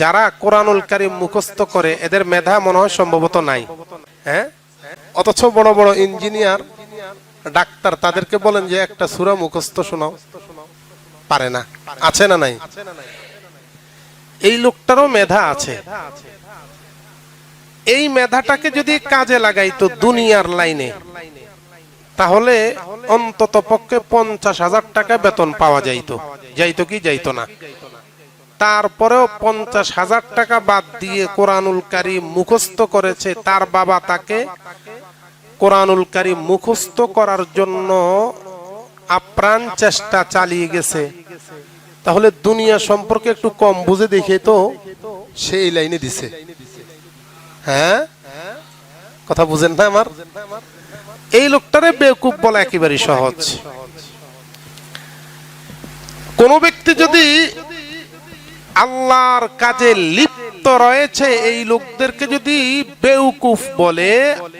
যারা কোরআনুল কারিম মুখস্থ করে, এদের মেধা মনে হয় সম্ভবত নাই। হ্যাঁ? অথচ বড় বড় ইঞ্জিনিয়ার, ডাক্তার তাদেরকে বলেন যে, একটা সুরা মুখস্থ শোনাও। পারে না। আছে না নাই? এই লোকটারও মেধা আছে। এই মেধাটাকে যদি কাজে লাগাইতো দুনিয়ার লাইনে, তাহলে অন্তত পক্ষে পঞ্চাশ হাজার টাকা বেতন পাওয়া যাইতো। যাইতো কি? যাইতো না। তারপরেও পঞ্চাশ হাজার টাকা বাদ দিয়ে কোরআনুল কারিম মুখস্থ করেছে তার বাবা তাকে। কোরআনুল কারিম মুখস্থ করার জন্য আপ্রাণ চেষ্টা চালিয়ে গেছে। তাহলে দুনিয়া সম্পর্কে একটু কম বুঝে দেখে তো। সেই লাইনে দিছে। হ্যাঁ? কথা বুঝেন না আমার? এই লোকটারে বেকুব বলা একেবারে সহজ। কোন ব্যক্তি যদি আল্লাহর কাজে লিপ্ত রয়েছে এই লোকদেরকে যদি বেউকুফ বলে,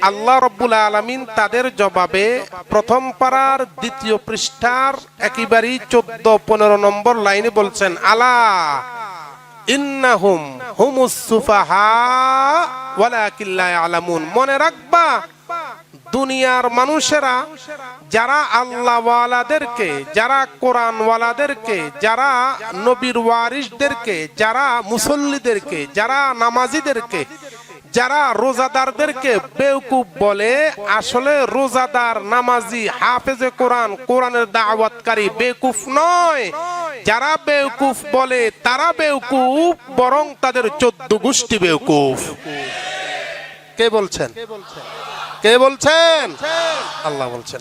আল্লাহ রব্বুল আলমিন তাদের জবাবে প্রথম পাড়ার দ্বিতীয় পৃষ্ঠার একেবারেই চোদ্দ, পনেরো নম্বর লাইনে বলছেন, আলা ইন্নাহুম হুমুস সুফাহা ওয়ালাকিন লা মনে রাখবা দুনিয়ার মানুষেরা, যারা আল্লাহওয়ালাদেরকে, যারা কোরআনওয়ালাদেরকে, যারা নবীর ওয়ারিসদেরকে, যারা মুসল্লিদেরকে, যারা নামাজিদেরকে, যারা রোজাদারদেরকে বেউকুফ বলে, আসলে রোজাদার, নামাজি, হাফেজে কোরআন, কোরআনের দাওয়াতকারী বেকুফ নয়। যারা বেউকুফ বলে, তারা বেউকুফ বরং তাদের চোদ্দ গোষ্ঠী বেউকুফ কে বলছেন? কে বলছেন? আল্লাহ বলছেন।